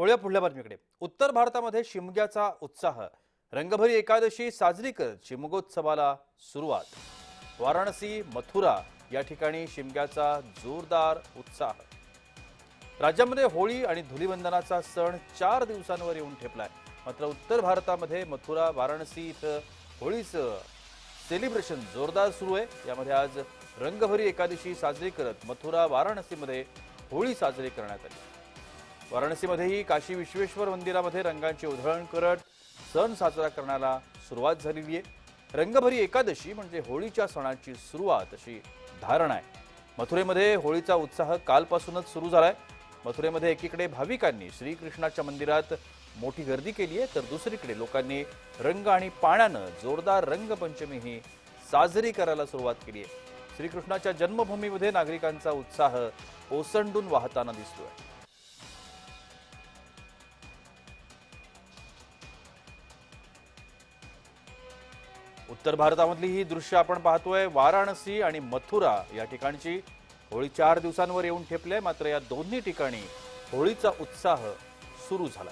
वळूया पुढल्या बातमीकडे. उत्तर भारतामध्ये शिमग्याचा उत्साह. रंगभरी एकादशी साजरी करत शिमगोत्सवाला सुरुवात. वाराणसी मथुरा या ठिकाणी शिमग्याचा जोरदार उत्साह. राज्यामध्ये होळी आणि धुलीवंदनाचा सण चार दिवसांवर येऊन ठेपलाय. मात्र उत्तर भारतामध्ये मथुरा वाराणसी इथं होळीचं सेलिब्रेशन जोरदार सुरू आहे. यामध्ये आज रंगभरी एकादशी साजरी करत मथुरा वाराणसीमध्ये होळी साजरी करण्यात आली. वाराणसीमध्येही काशी विश्वेश्वर मंदिरामध्ये रंगांची उधळण करत सण साजरा करण्याला सुरुवात झालेली आहे. रंगभरी एकादशी म्हणजे होळीच्या सणाची सुरुवात अशी धारणा आहे. मथुरेमध्ये होळीचा उत्साह कालपासूनच सुरू झालाय. मथुरेमध्ये एकीकडे भाविकांनी श्रीकृष्णाच्या मंदिरात मोठी गर्दी केली आहे तर दुसरीकडे लोकांनी रंग आणि पाण्यानं जोरदार रंगपंचमी ही साजरी करायला सुरुवात केली आहे. श्रीकृष्णाच्या जन्मभूमीमध्ये नागरिकांचा उत्साह ओसंडून वाहताना दिसतोय. उत्तर भारतामधली ही दृश्य आपण पाहतोय. वाराणसी आणि मथुरा या ठिकाणची होळी चार दिवसांवर येऊन ठेपली. आहे मात्र या दोन्ही ठिकाणी होळीचा उत्साह सुरू झाला.